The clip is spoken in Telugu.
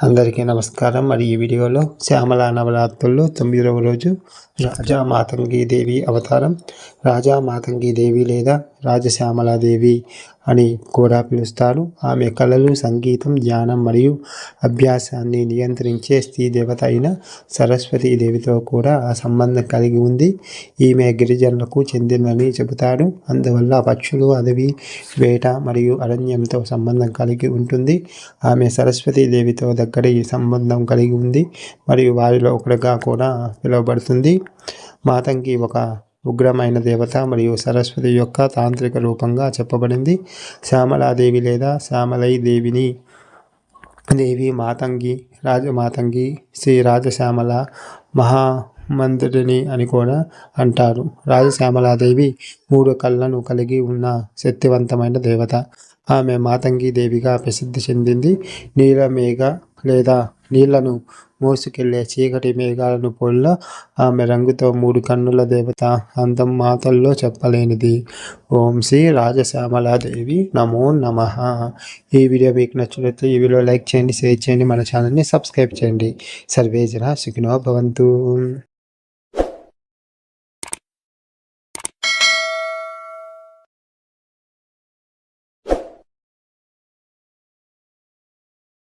అందరికీ నమస్కారం. మరి ఈ వీడియోలో శ్యామల నవరాత్రుల్లో తొమ్మిదవ రోజు రాజా మాతంగి దేవి అవతారం. రాజా మాతంగి దేవి లేదా రాజశ్యామలాదేవి అని కూడా పిలుస్తారు. ఆమె కళలు సంగీతం ధ్యానం మరియు అభ్యాసాన్ని నియంత్రించే స్త్రీ దేవత అయిన సరస్వతీ దేవితో కూడా ఆ సంబంధం కలిగి ఉంది. ఈమె గిరిజనులకు చెందినని చెబుతారు అందువల్ల పక్షులు అడవి వేట మరియు అరణ్యంతో సంబంధం కలిగి ఉంటుంది. ఆమె సరస్వతీ దేవితో దగ్గర ఈ సంబంధం కలిగి ఉంది మరియు వారిలో ఒకటిగా కూడా పిలువబడుతుంది. మాతంగి ఒక ఉగ్రమైన దేవత మరియు సరస్వతి యొక్క తాంత్రిక రూపంగా చెప్పబడింది. శ్యామలాదేవి లేదా శ్యామలై దేవిని దేవి మాతంగి రాజమాతంగి శ్రీ రాజశ్యామల మహా మంత్రిని అని కూడా అంటారు. రాజశ్యామలాదేవి మూడు కళ్ళను కలిగి ఉన్న శక్తివంతమైన దేవత. ఆమె మాతంగి దేవిగా ప్రసిద్ధి చెందింది. నీలమేఘ లేదా నీళ్ళను మోసుకెళ్ళే చీకటి మేఘాలను పొల్ల ఆమె రంగుతో మూడు కన్నుల దేవత అందం మాతల్లో చెప్పలేనిది. ఓం శ్రీ రాజశ్యామలాదేవి నమో నమ. ఈ వీడియో మీకు నచ్చినట్లయితే ఈ వీడియో లైక్ చేయండి షేర్ చేయండి మన ఛానల్ని సబ్స్క్రైబ్ చేయండి. సర్వేజన సుఖినో భవంతు.